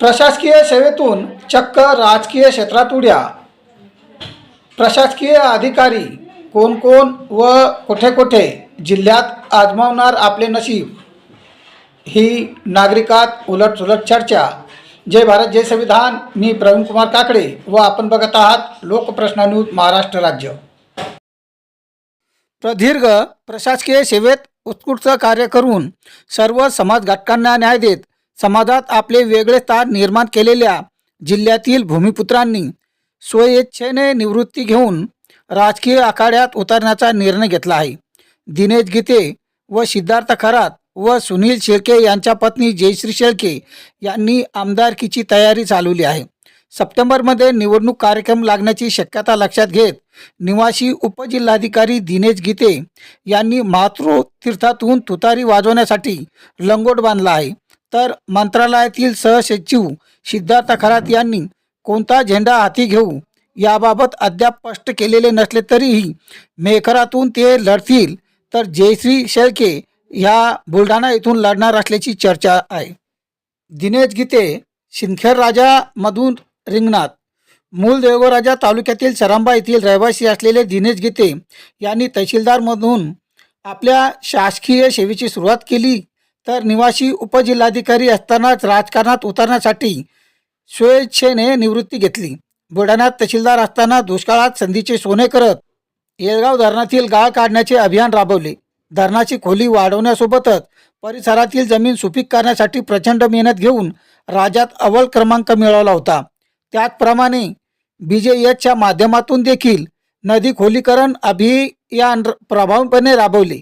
प्रशासकीय सेवेतून चक्क राजकीय क्षेत्रात उड्या. प्रशासकीय अधिकारी कोण कोण व कुठे कुठे जिल्ह्यात आजमावणार आपले नशीब? ही नागरिकात उलटसुलट चर्चा. जय भारत जय संविधान. मी प्रवीण कुमार काकडे व आपण बघत आहात लोकप्रश्न न्यूज महाराष्ट्र राज्य. प्रदीर्घ प्रशासकीय सेवेत उत्कृष्ट कार्य करून सर्व समाज घटकांना न्याय देत समाजात आपले वेगळे स्थान निर्माण केलेल्या जिल्ह्यातील भूमिपुत्रांनी स्वइच्छेने निवृत्ती घेऊन राजकीय आखाड्यात उतरण्याचा निर्णय घेतला आहे. दिनेश गीते व सिद्धार्थ खरात व सुनील शेळके यांच्या पत्नी जयश्री शेळके यांनी आमदारकीची तयारी चालवली आहे. सप्टेंबरमध्ये निवडणूक कार्यक्रम लागण्याची शक्यता लक्षात घेत निवासी उपजिल्हाधिकारी दिनेश गीते यांनी मातृतीर्थातून तुतारी वाजवण्यासाठी लंगोट बांधला आहे. तर मंत्रालयातील सहसचिव सिद्धार्थ खरात यांनी कोणता झेंडा हाती घेऊ याबाबत अद्याप स्पष्ट केलेले नसले तरीही मेखरातून ते लढतील तर जयश्री शेळके ह्या बुलढाणा येथून लढणार असल्याची चर्चा आहे. दिनेश गीते सिंदखेड राजामधून रिंगणात. मूळ देवगराजा तालुक्यातील सरांबा येथील रहिवासी असलेले दिनेश गीते यांनी तहसीलदारमधून आपल्या शासकीय सेवेची सुरुवात केली. तर निवासी उपजिल्हाधिकारी असतानाच राजकारणात उतरण्यासाठी स्वेच्छेने निवृत्ती घेतली. बुलढाण्यात तहसीलदार असताना दुष्काळात संधीचे सोने करत येळगाव धरणातील गाळ काढण्याचे अभियान राबवले. धरणाची खोली वाढवण्यासोबतच परिसरातील जमीन सुपीक करण्यासाठी प्रचंड मेहनत घेऊन राज्यात अव्वल क्रमांक मिळवला होता. त्याचप्रमाणे बी जे एचच्या माध्यमातून देखील नदी खोलीकरण अभियान र- प्रभावीपणे राबवले.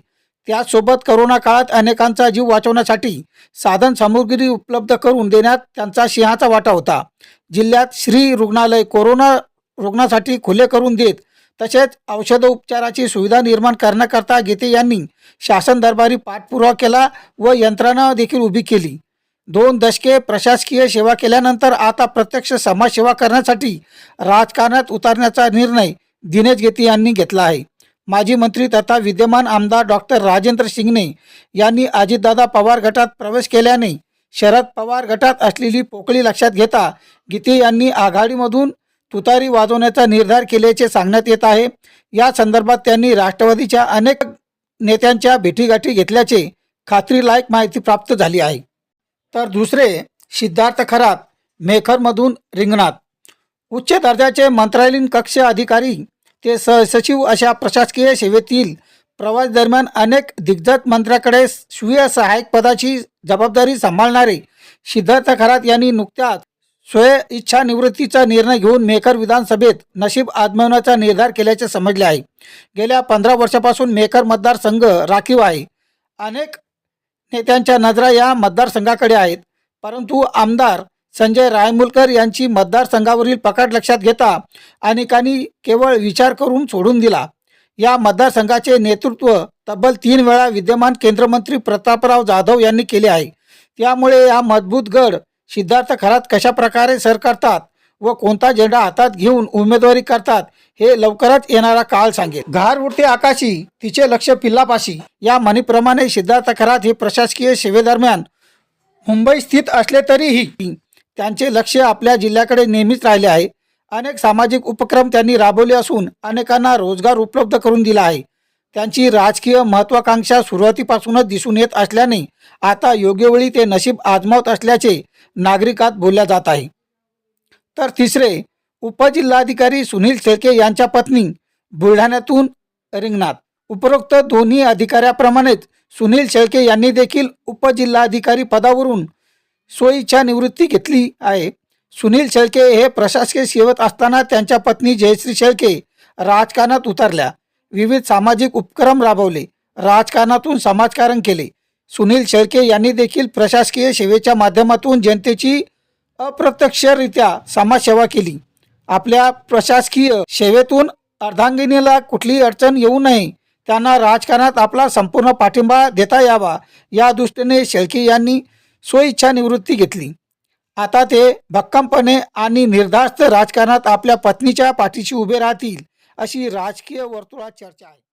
त्याचसोबत करोना काळात अनेकांचा जीव वाचवण्यासाठी साधन सामुग्री उपलब्ध करून देण्यात त्यांचा सिंहाचा वाटा होता. जिल्ह्यात श्री रुग्णालय कोरोना रुग्णासाठी खुले करून देत तसेच औषध उपचाराची सुविधा निर्माण करण्याकरता गीते यांनी शासन दरबारी पाठपुरावा केला व यंत्रणा देखील उभी केली. दोन दशके प्रशासकीय सेवा केल्यानंतर आता प्रत्यक्ष समाजसेवा करण्यासाठी राजकारणात उतरण्याचा निर्णय दिनेश गेते यांनी घेतला आहे. माजी मंत्री तथा विद्यमान आमदार डॉक्टर राजेंद्र शिंगणे यांनी अजितदादा पवार गटात प्रवेश केल्याने शरद पवार गटात असलेली पोकळी लक्षात घेता गीते यांनी आघाडीमधून तुतारी वाजवण्याचा निर्धार केल्याचे सांगण्यात येत आहे. या संदर्भात त्यांनी राष्ट्रवादीच्या अनेक नेत्यांच्या भेटीगाठी घेतल्याचे खात्रीलायक माहिती प्राप्त झाली आहे. तर दुसरे सिद्धार्थ खरात मेखरमधून रिंगणात. उच्च दर्जाचे मंत्रालयीन कक्ष अधिकारी ते स सचिव अशा प्रशासकीय सेवेतील प्रवास दरम्यान अनेक दिग्गज मंत्र्याकडे स्वीय सहाय्यक पदाची जबाबदारी सांभाळणारे सिद्धार्थ खरात यांनी नुकत्याच स्वय इच्छा निवृत्तीचा निर्णय घेऊन मेकर विधानसभेत नशीब आजमावण्याचा निर्धार केल्याचे समजले आहे. गेल्या पंधरा वर्षापासून मेकर मतदारसंघ राखीव आहे. अनेक नेत्यांच्या नजरा या मतदारसंघाकडे आहेत. परंतु आमदार संजय रायमुलकर यांची मतदारसंघावरील पकड लक्षात घेता अनेकांनी केवळ विचार करून सोडून दिला. या मतदारसंघाचे नेतृत्व तब्बल तीन वेळा विद्यमान केंद्रमंत्री प्रतापराव जाधव यांनी केले आहे. त्यामुळे या मजबूत गड सिद्धार्थ खरात कशा प्रकारे सर करतात व कोणता झेंडा हातात घेऊन उमेदवारी करतात हे लवकरच येणारा काळ सांगेल. घार उडते आकाशी तिचे लक्ष पिल्लापाशी. या म्हणीप्रमाणे सिद्धार्थ खरात हे प्रशासकीय सेवेदरम्यान मुंबई स्थित असले तरीही त्यांचे लक्ष आपल्या जिल्ह्याकडे नेहमीच राहिले आहे. अनेक सामाजिक उपक्रम त्यांनी राबवले असून अनेकांना रोजगार उपलब्ध करून दिला आहे. त्यांची राजकीय महत्वाकांक्षा सुरुवातीपासूनच दिसून येत असल्याने आता योग्य वेळी ते नशीब आजमावत असल्याचे नागरिकात बोलल्या जात आहे. तर तिसरे उपजिल्हाधिकारी सुनील शेळके यांच्या पत्नी बुलढाण्यातून रिंगणात. उपरोक्त दोन्ही अधिकाऱ्याप्रमाणेच सुनील शेळके यांनी देखील उपजिल्हाधिकारी पदावरून सोयीच्या निवृत्ती घेतली आहे. सुनील शेळके हे प्रशासकीय सेवत असताना त्यांच्या पत्नी जयश्री शेळके राजकारणात उतरल्या. विविध सामाजिक उपक्रम राबवले. राजकारणातून समाजकारण केले. सुनील शेळके यांनी देखील प्रशासकीय सेवेच्या माध्यमातून जनतेची अप्रत्यक्षरित्या समाजसेवा केली. आपल्या प्रशासकीय सेवेतून अर्धांगिनीला कुठलीही अडचण येऊ नये. त्यांना राजकारणात आपला संपूर्ण पाठिंबा देता यावा. या दृष्टीने शेळके यांनी स्वइच्छा निवृत्ती घेतली. आता ते भक्कमपणे आणि निर्धास्त राजकारणात आपल्या पत्नीच्या पाठीशी उभे राहतील अशी राजकीय वर्तुळात चर्चा आहे.